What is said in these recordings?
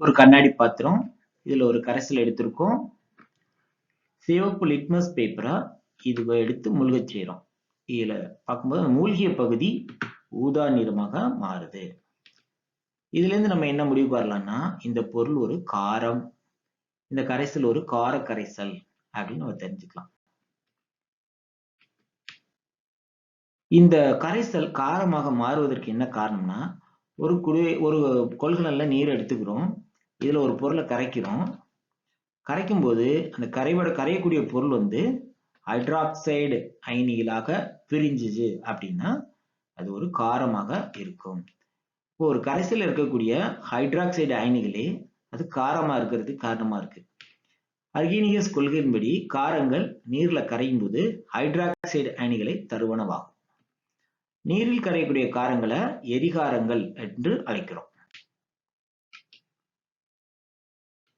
ஒரு கண்ணாடி பாத்திரம் இதுல ஒரு கரைசல் எடுத்திருக்கோம். சிவப்பு லிட்மஸ் பேப்பரா இது எடுத்து மூழ்க செய்யறோம் இதுல பார்க்கும்போது மூழ்கிய பகுதி ஊதா நிறமாக மாறுது. இதுல இருந்து நம்ம என்ன முடிவு வரலாம்னா இந்த பொருள் ஒரு காரம் இந்த கரைசல் ஒரு கார கரைசல் அப்படின்னு நம்ம தெரிஞ்சுக்கலாம். இந்த கரைசல் காரமாக மாறுவதற்கு என்ன காரணம்னா ஒரு குடி ஒரு கொள்கலன்ல நீர் எடுத்துக்கிறோம். இதில் ஒரு பொருளை கரைக்கிறோம். கரைக்கும் போது அந்த கரையோட கரையக்கூடிய பொருள் வந்து ஹைட்ராக்சைடு அயனிகளாக பிரிஞ்சுச்சு அப்படின்னா அது ஒரு காரமாக இருக்கும். இப்போ ஒரு கரைசல் இருக்கக்கூடிய ஹைட்ராக்சைடு அயனிகளே அது காரமாக இருக்கிறதுக்கு காரணமாக இருக்கு. அர்கீனிகஸ் கொள்கையின்படி காரங்கள் நீரில் கரையும் போது ஹைட்ராக்சைடு அயனிகளை தருவனவாகும். நீரில் கரையக்கூடிய காரங்களை எரிகாரங்கள் என்று அழைக்கிறோம்.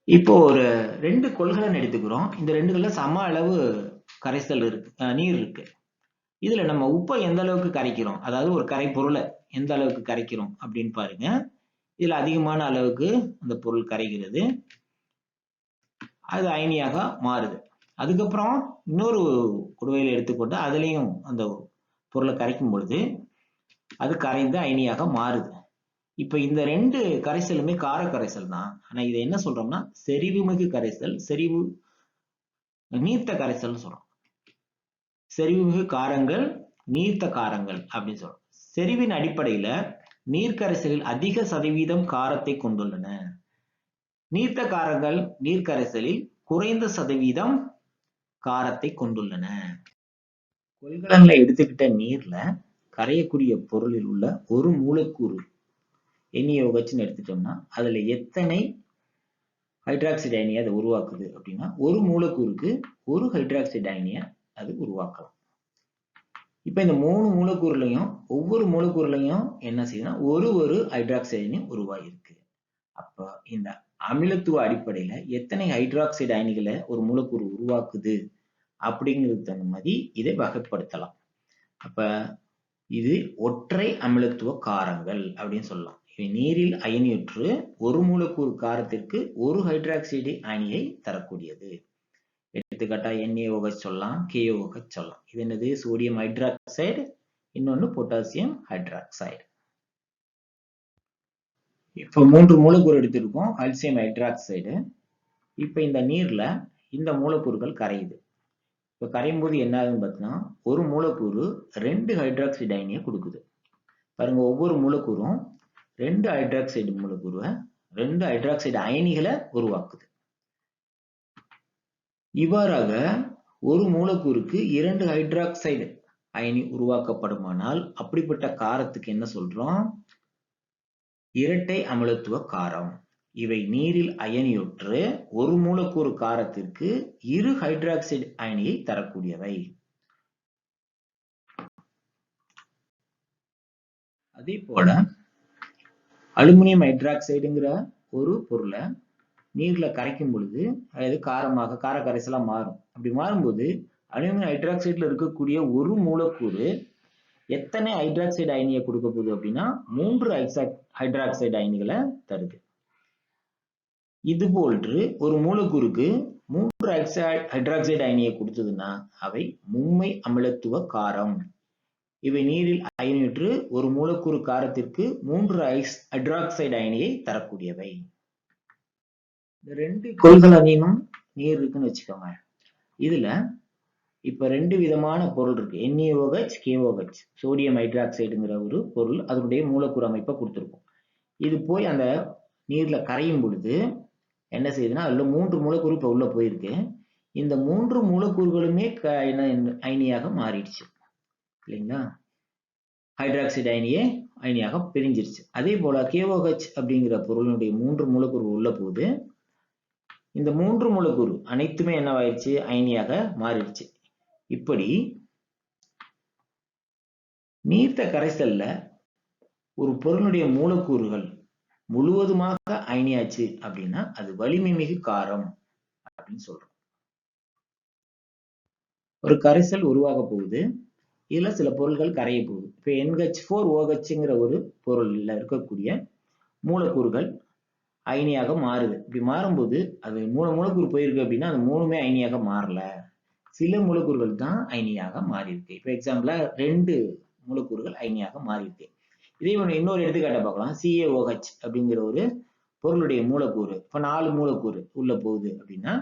இப்போ ஒரு ரெண்டு கொள்கலன் எடுத்துக்கிறோம். இந்த ரெண்டுகள்ல சம அளவு கரைசல் இருக்கு நீர் இருக்கு. இதுல நம்ம உப்பை எந்த அளவுக்கு கரைக்கிறோம்? அதாவது ஒரு கரை பொருளை எந்த அளவுக்கு கரைக்கிறோம் அப்படின்னு பாருங்க. இதுல அதிகமான அளவுக்கு அந்த பொருள் கரைகிறது. அது அயனியாக மாறுது. அதுக்கப்புறம் இன்னொரு குடுவையில் எடுத்துக்கொண்டு அதுலேயும் அந்த பொருளை கரைக்கும் பொழுது அது கரைந்து அயனியாக மாறுது. இப்ப இந்த ரெண்டு கரைசலுமே கார கரைசல் தான் ஆனா இதை என்ன சொல்றோம்னா செறிவுமிகு கரைசல் செறிவு நீர்த்த கரைசல்னு சொல்றோம். செறிவுமிகு காரங்கள் நீர்த்த காரங்கள் அப்படின்னு சொல்றோம். செறிவின் அடிப்படையில நீர்க்கரைசலில் அதிக சதவீதம் காரத்தை கொண்டுள்ளன. நீர்த்த காரங்கள் நீர்க்கரைசலில் குறைந்த சதவீதம் காரத்தை கொண்டுள்ளன. கொள்கலன்ல எடுத்துக்கிட்ட நீர்ல கரையக்கூடிய பொருளில் உள்ள ஒரு மூலக்கூறு எண்ணியோகச்சுன்னு எடுத்துட்டோம்னா அதுல எத்தனை ஹைட்ராக்சைடு அயனியை அதை உருவாக்குது அப்படின்னா ஒரு மூலக்கூறுக்கு ஒரு ஹைட்ராக்சைடு அயனியை அது உருவாக்கலாம். இப்போ இந்த மூணு மூலக்கூறுலையும் ஒவ்வொரு மூலக்கூறுலையும் என்ன செய்யுதுன்னா ஒரு ஒரு ஹைட்ராக்சைடு அயனி உருவாகிருக்கு அப்போ இந்த அமிலத்துவ அடிப்படையில் எத்தனை ஹைட்ராக்சைடு அயனிகளை ஒரு மூலக்கூறு உருவாக்குது அப்படிங்கிறது தகுந்த மாதிரி இதை வகைப்படுத்தலாம். அப்போ இது ஒற்றை அமிலத்துவ காரங்கள் அப்படின்னு சொல்லலாம். இவை நீரில் அயனியுற்று ஒரு மூலக்கூறு காரத்திற்கு ஒரு ஹைட்ராக்சைடு அயனியை தரக்கூடியது. எடுத்துக்காட்டா NaOH சொல்லலாம் KOH சொல்லலாம். இது என்னது? சோடியம் ஹைட்ராக்சைடு இன்னொன்னு பொட்டாசியம் ஹைட்ராக்சைடு இப்போ மூன்று மூலக்கூறு எடுத்திருக்கோம் கால்சியம் ஹைட்ராக்சைடு இப்ப இந்த நீர்ல இந்த மூலக்கூறுகள் கரையுது. இப்ப கரையும் போது என்ன ஆகுதுன்னு பார்த்தீங்கன்னா ஒரு மூலக்கூறு ரெண்டு ஹைட்ராக்சைடு அயனியை கொடுக்குது. பாருங்க ஒவ்வொரு மூலக்கூறும் ரெண்டு ஹைட்ராக்சைடு மூலக்கூறுவை ரெண்டு ஹைட்ராக்சைடு அயனிகளை உருவாக்குது. இவ்வாறாக ஒரு மூலக்கூறுக்கு இரண்டு ஹைட்ராக்சைடு அயனி உருவாக்கப்படுமானால் அப்படிப்பட்ட காரத்துக்கு என்ன சொல்றோம்? இரட்டை அமிலத்துவ காரம். இவை நீரில் அயனியுற்று ஒரு மூலக்கூறு காரத்திற்கு இரு ஹைட்ராக்சைடு அயனியை தரக்கூடியவை. அதே போல அலுமினியம் ஹைட்ராக்சைடுங்கிற ஒரு பொருளை நீர்ல கரைக்கும் பொழுது அது காரமாக கார கரைசலா மாறும். அப்படி மாறும்போது அலுமினியம் ஹைட்ராக்சைடில் இருக்கக்கூடிய ஒரு மூலக்கூறு எத்தனை ஹைட்ராக்சைடு அயனியை கொடுக்க போகுது அப்படின்னா மூன்று ஹைட்ராக்சைடு அயனிகளை தருது. இது போன்று ஒரு மூலக்கூறுக்கு மூன்று ஹைட்ராக்சைடு அயனியை கொடுத்ததுன்னா அவை மும்மை அமிலத்துவ காரம். இவை நீரில் அயனியுற்று ஒரு மூலக்கூறு காரத்திற்கு மூன்று ஐஸ் ஹைட்ராக்சைடு அயனியை தரக்கூடியவை. இந்த ரெண்டு கொள்கலனிலும் நீர் இருக்குன்னு வச்சுக்கோங்க. இதுல இப்ப ரெண்டு விதமான பொருள் இருக்கு. என்ஏஓஹெச் கேஓஹெச் சோடியம் ஹைட்ராக்சைடுங்கிற ஒரு பொருள் அதனுடைய மூலக்கூறு அமைப்பை கொடுத்துருக்கும். இது போய் அந்த நீர்ல கரையும் பொழுது என்ன செய்யுதுன்னா அதுல மூன்று மூலக்கூறு இப்ப உள்ள போயிருக்கு. இந்த மூன்று மூலக்கூறுகளுமே க- என்ன அயனியாக மாறிடுச்சு. இல்லைங்களா? ஹைட்ராக்சைடு அயனியே அயனியாக பிரிஞ்சிருச்சு. அதே போல கேஓஹெச் அப்படிங்கிற பொருளினுடைய மூன்று மூலக்கூறு உள்ள போது இந்த மூன்று மூலக்கூறு அனைத்துமே என்னவாயிருச்சு? அயனியாக மாறிடுச்சு. இப்படி நீர்த்த கரைசல்ல ஒரு பொருளுடைய மூலக்கூறுகள் முழுவதுமாக அயனியாச்சு அப்படின்னா அது வலிமை மிகு காரம் அப்படின்னு சொல்றோம். ஒரு கரைசல் உருவாக போகுது. இதில் சில பொருட்கள் கரைய போகுது. இப்போ என்ஹெச் ஃபோர் ஓஹெச்ங்கிற ஒரு பொருளில் இருக்கக்கூடிய மூலக்கூறுகள் அயனியாக மாறுது. இப்படி மாறும்போது அது மூல மூலக்கூறு போயிருக்கு அப்படின்னா அது மூணுமே அயனியாக மாறல. சில மூலக்கூறுகள் தான் அயனியாக மாறியிருக்கு. இப்போ எக்ஸாம்பிளாக ரெண்டு மூலக்கூறுகள் அயனியாக மாறியிருக்கு. இதே ஒன்று இன்னொரு எடுத்துக்காட்டை பார்க்கலாம். சிஏஓஹெச் அப்படிங்கிற ஒரு பொருளுடைய மூலக்கூறு. இப்போ நாலு மூலக்கூறு உள்ள போகுது அப்படின்னா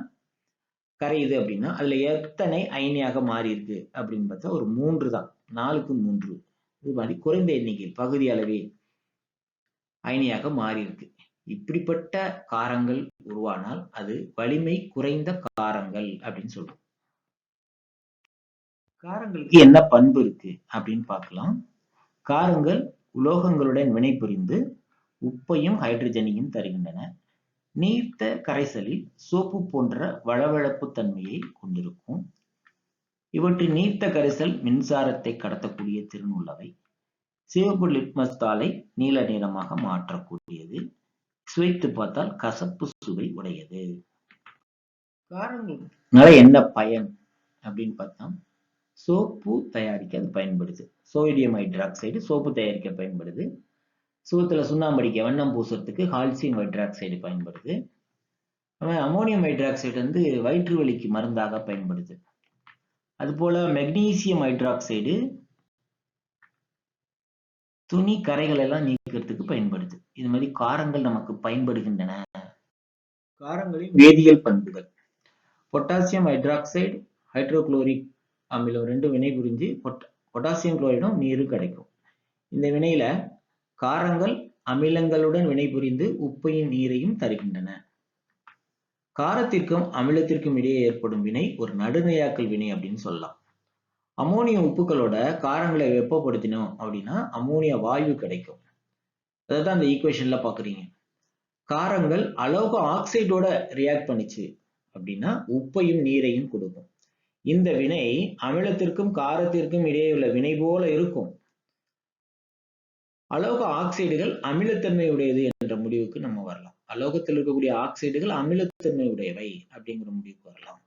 கரையுது அப்படின்னா அதுல எத்தனை அயனியாக மாறி இருக்கு அப்படின்னு பார்த்தா ஒரு மூன்று தான். நாலுக்கு மூன்று. இது மாதிரி குறைந்த எண்ணிக்கை பகுதி அளவே அயனியாக மாறி இருக்கு இப்படிப்பட்ட காரங்கள் உருவானால் அது வலிமை குறைந்த காரங்கள் அப்படின்னு சொல்றோம். காரங்களுக்கு என்ன பண்பு இருக்கு அப்படின்னு பார்க்கலாம். காரங்கள் உலோகங்களுடன் வினைபுரிந்து உப்பையும் ஹைட்ரஜனையும் தருகின்றன. நீர்த்த கரைசலில் சோப்பு போன்ற வழவழப்பு தன்மையை கொண்டிருக்கும். இவற்றின் நீர்த்த கரைசல் மின்சாரத்தை கடத்தக்கூடிய திறன் உள்ளவை சிவப்பு லிட்மஸ் தாளை நீல நிறமாக மாற்றக்கூடியது. சுவைத்து பார்த்தால் கசப்பு சுவை உடையது. காரங்களால என்ன பயன் அப்படின்னு பார்த்தா சோப்பு தயாரிக்க அது பயன்படுது. சோடியம் ஹைட்ராக்சைடு சோப்பு தயாரிக்க பயன்படுது. சுவத்துல சுண்ணாம்படிக்க வண்ணம் பூசுறதுக்கு ஹால்சின் ஹைட்ராக்சைடு பயன்படுது. அமோனியம் ஹைட்ராக்சைடு வந்து வயிற்று வலிக்கு மருந்தாக பயன்படுது. அதுபோல மெக்னீசியம் ஹைட்ராக்சைடு துணி கரைகள் எல்லாம் நீக்கிறதுக்கு பயன்படுது. இது மாதிரி காரங்கள் நமக்கு பயன்படுகின்றன. காரங்களின் வேதியியல் பண்புகள். பொட்டாசியம் ஹைட்ராக்சைடு ஹைட்ரோகுளோரிக் அமிலம் ரெண்டும் வினை புரிஞ்சு பொட்டாசியம் குளோரைடும் நீரும் கிடைக்கும். இந்த வினையில காரங்கள் அமிலங்களுடன் வினைபுரிந்து உப்பையும் நீரையும் தருகின்றன. காரத்திற்கும் அமிலத்திற்கும் இடையே ஏற்படும் வினை ஒரு நடுநிலையாக்கல் வினை அப்படின்னு சொல்லலாம். அமோனிய உப்புகளோட காரங்களை வெப்பப்படுத்தினோம் அப்படின்னா அமோனியா வாயு கிடைக்கும். அதான் அந்த ஈக்குவேஷன்ல பாக்குறீங்க காரங்கள் அலோக ஆக்சைடோட ரியாக்ட் பண்ணிச்சு அப்படின்னா உப்பையும் நீரையும் கொடுக்கும். இந்த வினை அமிலத்திற்கும் காரத்திற்கும் இடையே உள்ள வினை போல இருக்கும். அலோக ஆக்சைடுகள் அமிலத்தன்மை உடையது என்ற முடிவுக்கு நம்ம வரலாம். அலோகத்தில் இருக்கக்கூடிய ஆக்சைடுகள் அமிலத்தன்மை உடையவை அப்படிங்கிற முடிவுக்கு வரலாம்.